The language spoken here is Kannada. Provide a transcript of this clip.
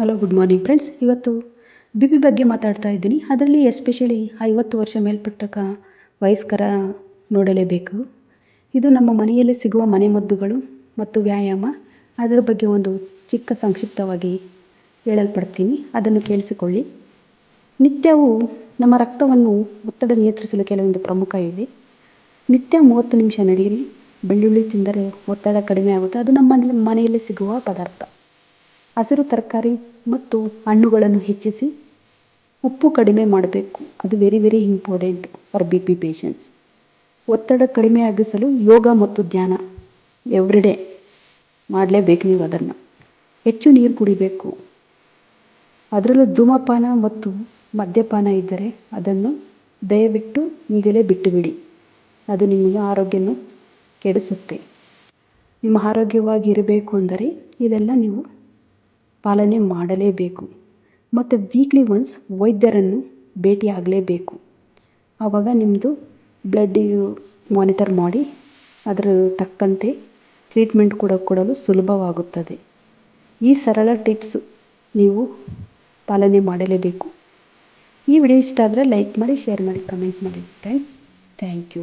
ಹಲೋ ಗುಡ್ ಮಾರ್ನಿಂಗ್ ಫ್ರೆಂಡ್ಸ್ ಇವತ್ತು ಬಿ ಪಿ ಬಗ್ಗೆ ಮಾತಾಡ್ತಾ ಇದ್ದೀನಿ. ಅದರಲ್ಲಿ ಎಸ್ಪೆಷಲಿ ಐವತ್ತು ವರ್ಷ ಮೇಲ್ಪಟ್ಟಕ ವಯಸ್ಕರ ನೋಡಲೇಬೇಕು. ಇದು ನಮ್ಮ ಮನೆಯಲ್ಲೇ ಸಿಗುವ ಮನೆಮದ್ದುಗಳು ಮತ್ತು ವ್ಯಾಯಾಮ. ಅದರ ಬಗ್ಗೆ ಒಂದು ಚಿಕ್ಕ ಸಂಕ್ಷಿಪ್ತವಾಗಿ ಹೇಳಲ್ಪಡ್ತೀನಿ. ಅದನ್ನು ಕೇಳಿಸಿಕೊಳ್ಳಿ. ನಿತ್ಯವೂ ನಮ್ಮ ರಕ್ತವನ್ನು ಒತ್ತಡ ನಿಯಂತ್ರಿಸಲು ಕೆಲವೊಂದು ಪ್ರಮುಖ ಇದೆ. ನಿತ್ಯ ಮೂವತ್ತು ನಿಮಿಷ ನಡೆಯಿರಿ. ಬೆಳ್ಳುಳ್ಳಿ ತಿಂದರೆ ಒತ್ತಡ ಕಡಿಮೆ ಆಗುತ್ತೆ. ಅದು ನಮ್ಮ ಮನೆಯಲ್ಲಿ ಮನೆಯಲ್ಲೇ ಸಿಗುವ ಪದಾರ್ಥ. ಹಸಿರು ತರಕಾರಿ ಮತ್ತು ಹಣ್ಣುಗಳನ್ನು ಹೆಚ್ಚಿಸಿ ಉಪ್ಪು ಕಡಿಮೆ ಮಾಡಬೇಕು. ಅದು very very important for B P patients ಒತ್ತಡ ಕಡಿಮೆ ಆಗಿಸಲು ಯೋಗ ಮತ್ತು ಧ್ಯಾನ ಎವ್ರಿಡೇ ಮಾಡಲೇಬೇಕು ನೀವು ಅದನ್ನು. ಹೆಚ್ಚು ನೀರು ಕುಡಿಬೇಕು. ಅದರಲ್ಲೂ ಧೂಮಪಾನ ಮತ್ತು ಮದ್ಯಪಾನ ಇದ್ದರೆ ಅದನ್ನು ದಯವಿಟ್ಟು ಈಗಲೇ ಬಿಟ್ಟುಬಿಡಿ. ಅದು ನಿಮ್ಮ ಆರೋಗ್ಯವನ್ನು ಕೆಡಿಸುತ್ತೆ. ನಿಮ್ಮ ಆರೋಗ್ಯವಾಗಿರಬೇಕು ಅಂದರೆ ಇದೆಲ್ಲ ನೀವು ಪಾಲನೆ ಮಾಡಲೇಬೇಕು ಮತ್ತು ವೀಕ್ಲಿ ಒನ್ಸ್ ವೈದ್ಯರನ್ನು ಭೇಟಿಯಾಗಲೇಬೇಕು. ಆವಾಗ ನಿಮ್ಮದು ಬ್ಲಡ್ ಮಾನಿಟರ್ ಮಾಡಿ ಅದರ ತಕ್ಕಂತೆ ಟ್ರೀಟ್ಮೆಂಟ್ ಕೂಡ ಕೊಡಲು ಸುಲಭವಾಗುತ್ತದೆ. ಈ ಸರಳ ಟಿಪ್ಸ್ ನೀವು ಪಾಲನೆ ಮಾಡಲೇಬೇಕು. ಈ ವಿಡಿಯೋ ಇಷ್ಟ ಆದರೆ ಲೈಕ್ ಮಾಡಿ ಶೇರ್ ಮಾಡಿ ಕಮೆಂಟ್ ಮಾಡಿ ಫ್ರೆಂಡ್ಸ್ ಥ್ಯಾಂಕ್ ಯು